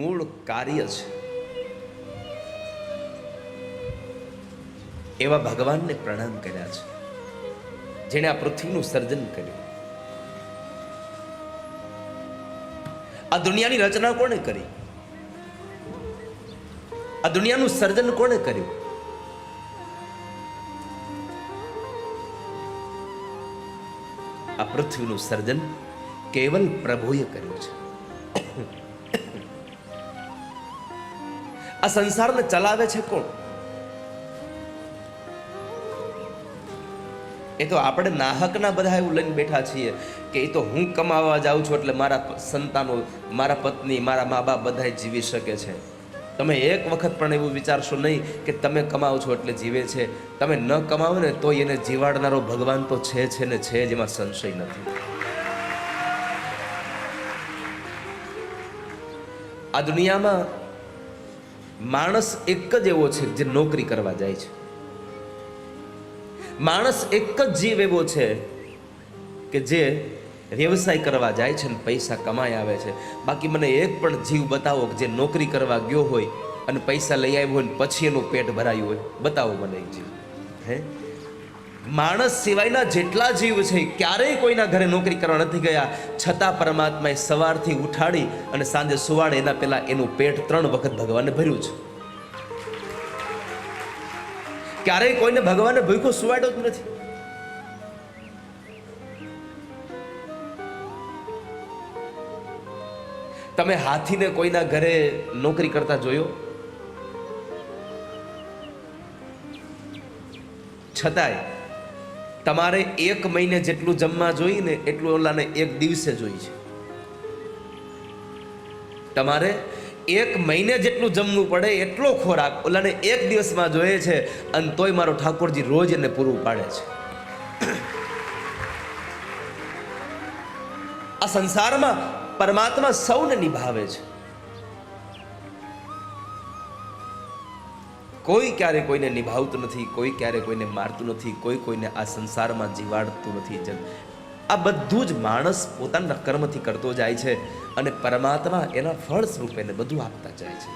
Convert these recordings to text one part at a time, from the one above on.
મૂળ કાર્ય છે. એવા ભગવાનને પ્રણામ કર્યા છે. જેણે આ પૃથ્વીનું સર્જન કર્યું. આ દુનિયાની રચના કોણે કરી? આ દુનિયાનું સર્જન કોણે કર્યું? આ પૃથ્વીનું સર્જન કેવલ પ્રભુએ કર્યું છે. આ સંસારને ચલાવે છે કોણ? એ તો આપણે નાહકના બધા એવું લઈને બેઠા છીએ કે એ તો હું કમાવા જાઉં છું એટલે મારા સંતાનો, મારા પત્ની, મારા મા બાપ બધા જીવી શકે છે. તમે એક વખત પણ એવું વિચારશો નહીં કે તમે કમાવો છો એટલે જીવે છે. તમે ન કમાવો ને તો એને જીવાડનારો ભગવાન તો છે છે ને છે જ એમાં સંશય નથી. આ દુનિયામાં માણસ એક જ એવો છે જે નોકરી કરવા જાય છે. માણસ એક જ જીવ એવો છે કે જે વ્યવસાય કરવા જાય છે ને પૈસા કમાઈ આવે છે. બાકી મને એક પણ જીવ બતાવો કે જે નોકરી કરવા ગયો હોય અને પૈસા લઈ આવ્યો હોય ને પછી એનું પેટ ભરાયું હોય. બતાવો મને એક જીવ. હે? માણસ સિવાયના જેટલા જીવ છે, ક્યારેય કોઈના ઘરે નોકરી કરવા નથી ગયા. છતાં પરમાત્માએ સવારથી ઉઠાડી અને સાંજે સુવાડે એના પહેલા એનું પેટ ત્રણ વખત ભગવાને ભર્યું છે. ક્યારેય કોઈને ભગવાને ભૂખો સુવાડ્યો નથી. તમે હાથીને કોઈના ઘરે નોકરી કરતા જોયો? છતાંય તમારે એક મહિને જેટલું જમવા જોઈએ ને એટલું ઓલાને એક દિવસે જોઈએ છે. તમારે એક મહિને જેટલું જમવું પડે એટલો ખોરાક ઓલાને એક દિવસમાં જોઈએ છે અને તોય મારો ઠાકોરજી રોજ એને પૂરું પાડે છે. આ સંસારમાં પરમાત્મા સૌને નિભાવે છે. કોઈ ક્યારે કોઈને નિભાવતું નથી, કોઈ ક્યારે કોઈને મારતું નથી, કોઈ કોઈને આ સંસારમાં જીવાડતું નથી. આ બધું જ માણસ પોતાના કર્મથી કરતો જાય છે અને પરમાત્મા એના ફળ સ્વરૂપે એને બધું આપતા જાય છે.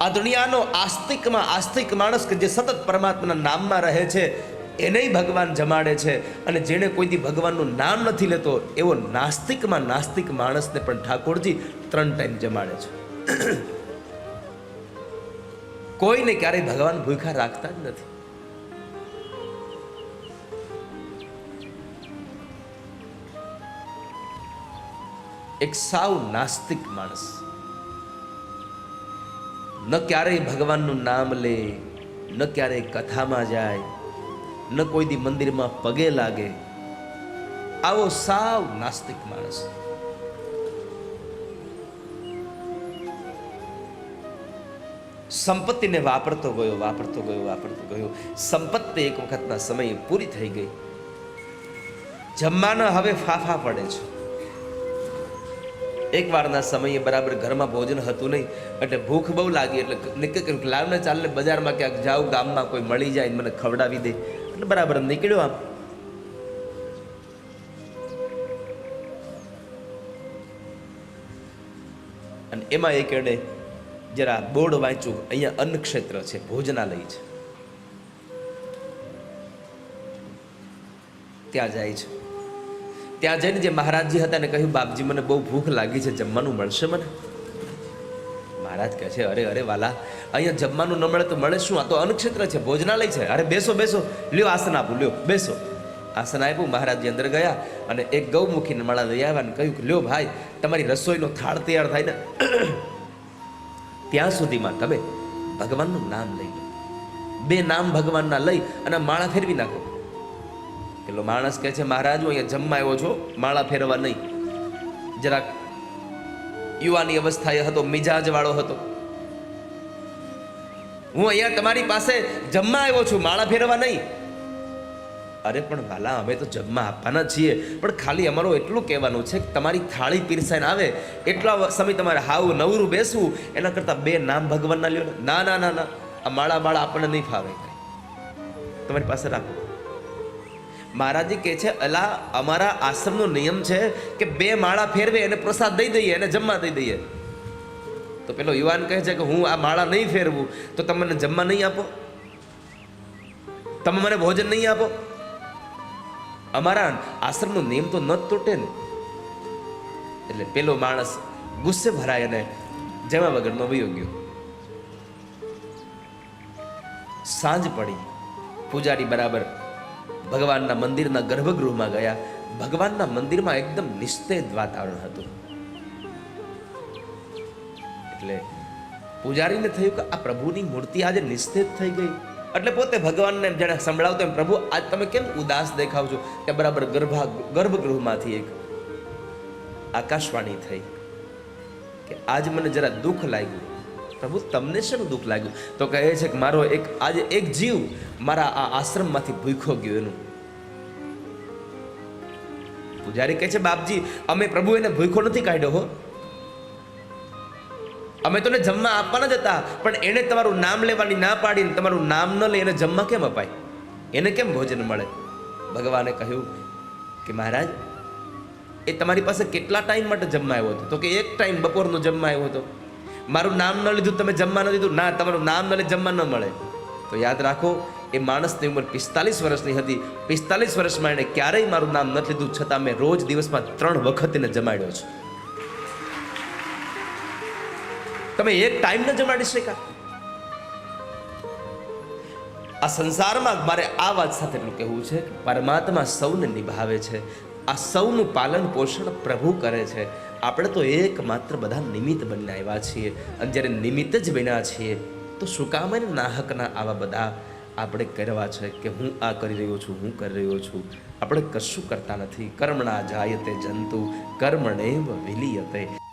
આ દુનિયાનો આસ્તિકમાં આસ્તિક માણસ કે જે સતત પરમાત્માના નામમાં રહે છે એને ભગવાન જમાડે છે અને જેણે કોઈથી ભગવાનનું નામ નથી લેતો, એવો નાસ્તિકમાં નાસ્તિક માણસને પણ ઠાકોરજી ત્રણ ટાઈમ જમાડે છે. કોઈને ક્યારેય ભગવાન ભૂખા રાખતા જ નથી. એક સાવ નાસ્તિક માણસ ન ક્યારેય ભગવાનનું નામ લે, ન ક્યારેય કથામાં જાય, ન કોઈ દી મંદિરમાં પગે લાગે. આવો સાવ નાસ્તિક માણસ સંપત્તિને વાપરતો ગયો વાપરતો ગયો વાપરતો ગયો. સંપત્તિ એક વખતના સમયે પૂરી થઈ ગઈ. જમવાના હવે ફાફા પડે છે. એક વારના સમયે બરાબર ઘરમાં ભોજન હતું નહીં, એટલે ભૂખ બહુ લાગી, એટલે નક્કી કર્યું કે લાવને ચાલને બજારમાં ક્યાંક જાઉં, ગામમાં કોઈ મળી જાય ને મને ખવડાવી દે. એટલે બરાબર નીકળ્યો આમ. અને એમાં એક એણે જરા બોર્ડ વાંચ્યું, અહીંયા અન્ન ક્ષેત્ર છે, ભોજનાલય છે. ત્યાં જાય છે. ત્યાં જઈને જે મહારાજજી હતા ને કહ્યું, બાપજી, મને બહુ ભૂખ લાગી છે, જમવાનું મળશે મને? મહારાજ કહે છે, અરે અરે, વાલા, અહીંયા જમવાનું ન મળે તો મળે શું? આ તો અન્નક્ષેત્ર છે, ભોજનાલય છે. અરે, બેસો બેસો. લ્યો, આસન આપું, લ્યો, બેસો. આસન આપ્યું, મહારાજજી અંદર ગયા અને એક ગૌમુખીને માળા લઈ આવ્યા અને કહ્યું કે, લ્યો, ભાઈ, તમારી રસોઈનો થાળ તૈયાર થાય ને ત્યાં સુધીમાં તમે ભગવાનનું નામ લઈ લો. બે નામ ભગવાનના લઈ અને માળા ફેરવી નાખો. પેલો માણસ કહે છે, મહારાજ, હું અહીંયા જમવા આવ્યો છો, માળા ફેરવા નહીં. જરાક યુવાની અવસ્થાએ હતો મિજાજ વાળો હતો. હું અહીંયા તમારી પાસે જમવા આવ્યો છું, માળા ફેરવા નહીં. અરે પણ વાલા, અમે તો જમવા આપવાના છીએ. પણ ખાલી અમારું એટલું કહેવાનું છે કે તમારી થાળી પીરસાઈને આવે, એટલા સમય તમારે હાવ નવરું બેસવું, એના કરતાં બે નામ ભગવાનના લ્યો ના. ના ના ના આ માળા માળા આપણને નહીં ફાવે. તમારી પાસે રાખો. મહારાજી કહે છે, અલા, અમારા આશ્રમનો નિયમ છે કે બે માળા ફેરવે, એને પ્રસાદ દઈ દઈએ, એને જમવા દઈ દઈએ. તો પેલો યુવાન કહે છે કે, હું આ માળા નહીં ફેરવું, તો તમે મને જમવા નહીં આપો? તમે મને ભોજન નહીં આપો? અમારા આશ્રમનો નિયમ તો ન તૂટે ને. એટલે પેલો માણસ ગુસ્સે ભરાય અને જવા વગરનો વયો ગયો. સાંજ પડી. પૂજારી બરાબર ભગવાનના મંદિરના ગર્ભગૃહમાં ગયા. ભગવાનના મંદિરમાં એકદમ નિસ્તેજ વાતાવરણ હતું. એટલે પૂજારીને થયું કે આ પ્રભુની મૂર્તિ આજે નિસ્તેજ થઈ ગઈ. એટલે પોતે ભગવાનને એમ સંભળાવતો એમ, પ્રભુ, આજ તમે કેમ ઉદાસ દેખાવ છો? કે બરાબર ગર્ભા, ગર્ભગૃહમાંથી એક આકાશવાણી થઈ કે, આજ મને જરા દુઃખ લાગ્યું. પ્રભુ, તમને શેનું દુઃખ લાગ્યું? તો કહે છે કે, મારો એક, આજે એક જીવ મારા આ આશ્રમમાંથી ભૂખો ગયો એનું. પૂજારી કહે છે, બાપજી, અમે પ્રભુ એને ભૂખો નથી કાઢ્યો હો. અમે તને જમવા આપવાના જ હતા પણ એણે તમારું નામ લેવાની ના પાડીને તમારું નામ ન લે એને જમવા કેમ અપાય? એને કેમ ભોજન મળે? ભગવાને કહ્યું કે મહારાજ, એ તમારી પાસે કેટલા ટાઈમ માટે જમવા આવ્યો હતો? તો કે એક ટાઈમ બપોરનો જમવા આવ્યો હતો. મારું નામ ન લીધું, તમે જમવા ન લીધું ના, તમારું નામ ન લે જમવા ન મળે. તો યાદ રાખો, એ માણસની ઉંમર પિસ્તાલીસ વર્ષની હતી. પિસ્તાલીસ વર્ષમાં એણે ક્યારેય મારું નામ નથી લીધું, છતાં મેં રોજ દિવસમાં ત્રણ વખત એને જમાડ્યો છે. તમે એક ટાઈમ ન જમાડી શકા આ સંસારમાં મારે આ વાત સાથે એટલું કહેવું છે પરમાત્મા સૌને નિભાવે છે. આ સૌનું પાલન પોષણ પ્રભુ કરે છે. આપણે તો એકમાત્ર બધા નિમિત્ત બનીને આવ્યા છીએ. અને જ્યારે નિમિત્ત જ બન્યા છીએ, તો શું કામ નાહકના આવા બધા આપણે કરવા છે કે હું આ કરી રહ્યો છું, હું કરી રહ્યો છું? આપણે કશું કરતા નથી. કર્મણા જાયતે જંતુ, કર્મણેવ વિલીયતે.